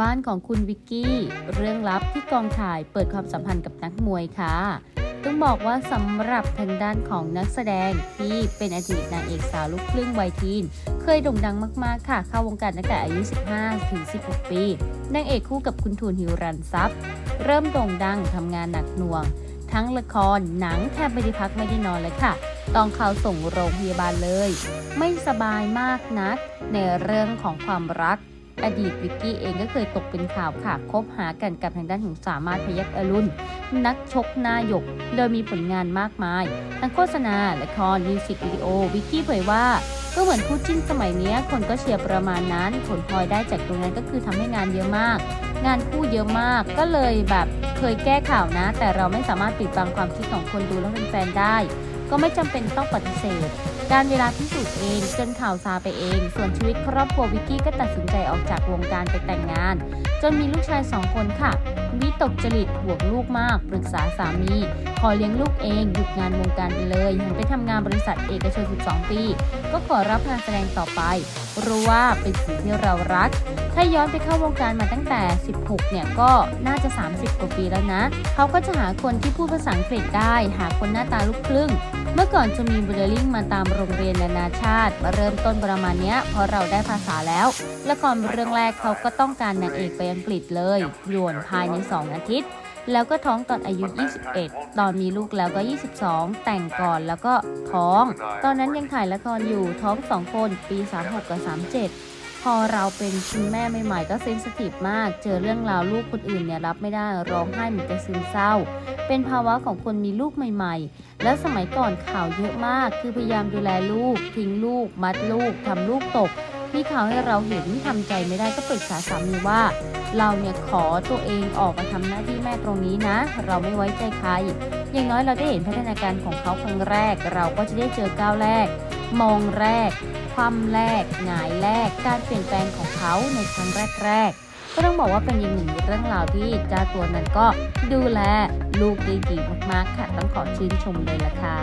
บ้านของคุณวิกกี้ เรื่องลับที่กองถ่ายเปิดความสัมพันธ์กับนักมวยค่ะ ต้องบอกว่าสำหรับทางด้านของนักแสดงที่เป็นอดีตนางเอกสาวลูกครึ่งวัยทีน เคยโด่งดังมากๆค่ะ เข้าวงการตั้งแต่อายุ 15 ถึง 16 ปีนางเอกคู่กับคุณทูนฮิวรันซับเริ่มโด่งดังทำงานหนักหน่วง ทั้งละครหนังแทบไม่ได้พักไม่ได้นอนเลยค่ะ ต้องเข้าส่งโรงพยาบาลเลย ไม่สบายมากนักในเรื่องของความรัก อดีตวิกกี้เองก็เคยตกเป็นข่าวค่ะคบหากันกับทางด้านของสามารถพยักอรุณนักชกหน้าหยก โดยมีผลงานมากมาย ทั้งโฆษณา ละครมิวสิกวิดีโอ วิกกี้เผยว่า ก็เหมือนคู่จิ้นสมัยนี้คนก็เชียร์ประมาณนั้น ผลพลอยได้จากตรงนั้นก็คือทำให้งานเยอะมาก งานคู่เยอะมาก ก็เลยแบบเคยแก้ข่าวนะ แต่เราไม่สามารถปิดบังความคิดของคนดูและแฟนๆได้ ก็ไม่จำเป็นต้องปฏิเสธ การเวลาพิสูจน์เองจนข่าวซาไปเอง ส่วนชีวิตครอบครัววิกกี้ก็ตัดสินใจออกจากวงการไปแต่งงาน จนมีลูกชายสองคนค่ะ วิตกจริตห่วงลูกมากปรึกษาสามี ขอเลี้ยงลูกเองหยุดงานวงการไปเลยหันไปทำงานบริษัทเอกชน 12 ปี ก็ขอรับงานแสดงต่อไป รู้ว่าเป็นสิ่งที่เรารัก ถ้าย้อนไปเข้าวงการมาตั้งแต่ 16 เนี่ยก็น่าจะ 30 กว่าปีแล้วนะ เขาก็จะหาคนที่พูดภาษาอังกฤษได้ หาคนหน้าตาลูกครึ่งเมื่อก่อนจะมีบูเดลลิ่งมาตามโรงเรียนนานาชาติ มาเริ่มต้นประมาณเนี้ยเพราะเราได้ภาษาแล้วละครเรื่องแรกเขาก็ต้องการนางเอกไปอังกฤษเลยหยวนภายใน 2 อาทิตย์ แล้วก็ท้องตอนอายุ 21 ตอนมีลูกแล้วก็ 22 แต่งก่อนแล้วก็ท้อง ตอนนั้นยังถ่ายละครอยู่ท้อง2คนปี 36 กับ 37 พอเราเป็นคุณแม่ใหม่ๆ ก็เซนสทีฟมาก เจอเรื่องราวลูกคนอื่นเนี่ยรับไม่ได้ร้องไห้เหมือนจะซึมเศร้า เป็นภาวะของคนมีลูกใหม่ ๆ แล้วสมัยก่อนข่าวเยอะมาก คือพยายามดูแลลูก ทิ้งลูก มัดลูกทำลูกตก มีข่าวให้เราเห็นทำใจไม่ได้ก็ปรึกษาสามีว่า เราเนี่ยขอตัวเองออกมาทำหน้าที่แม่ตรงนี้นะ เราไม่ไว้ใจใครอย่างน้อยเราได้เห็นพัฒนาการของเขาครั้งแรก เราก็จะได้เจอก้าวแรก มองแรก ความแรกหงายแรก การเปลี่ยนแปลงของเขาในครั้งแรก ๆ ก็ต้องบอกว่าเป็นอีกหนึ่งเรื่องราวที่เจ้าตัวนั้นก็ดูแลลูกได้ดีมากๆค่ะ ต้องขอชื่นชมเลยล่ะค่ะ